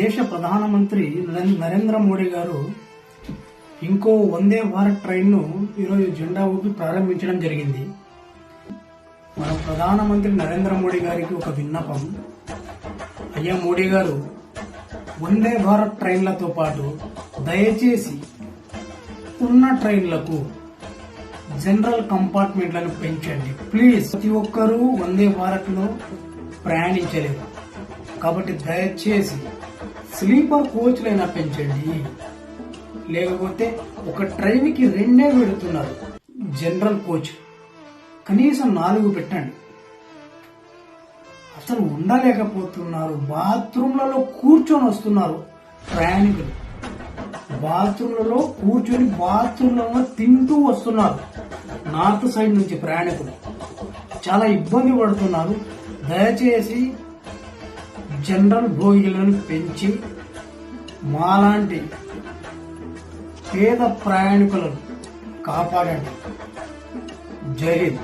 దేశ ప్రధానమంత్రి నరేంద్ర మోడీ గారు ఇంకో వందే భారత్ ట్రైన్ను ఈరోజు జెండా ఊపి ప్రారంభించడం జరిగింది. మన ప్రధానమంత్రి నరేంద్ర మోడీ గారికి ఒక విన్నపం. అయ్యా మోడీ గారు వందే భారత్ ట్రైన్లతో పాటు దయచేసి ఉన్న ట్రైన్లకు జనరల్ కంపార్ట్మెంట్లను పెంచండి. ప్లీజ్ ప్రతి ఒక్కరూ వందే భారత్లో ప్రయాణించలేదు కాబట్టి దయచేసి స్లీపర్ కోచ్లైనా పెంచండి. లేకపోతే ఒక ట్రైన్కి రెండే పెడుతున్నారు. General coach. కనీసం నాలుగు పెట్టండి. అసలు ఉండలేకపోతున్నారు. బాత్రూమ్లలో కూర్చొని వస్తున్నారు ప్రయాణికులు. బాత్రూమ్లలో కూర్చొని బాత్రూంలలో తింటూ వస్తున్నారు నార్త్ సైడ్ నుంచి ప్రయాణికులు. చాలా ఇబ్బంది పడుతున్నారు. దయచేసి జనరల్ భోగిలను పెంచి మాలాంటి పేద ప్రయాణికులను కాపాడండి. జై హింద్.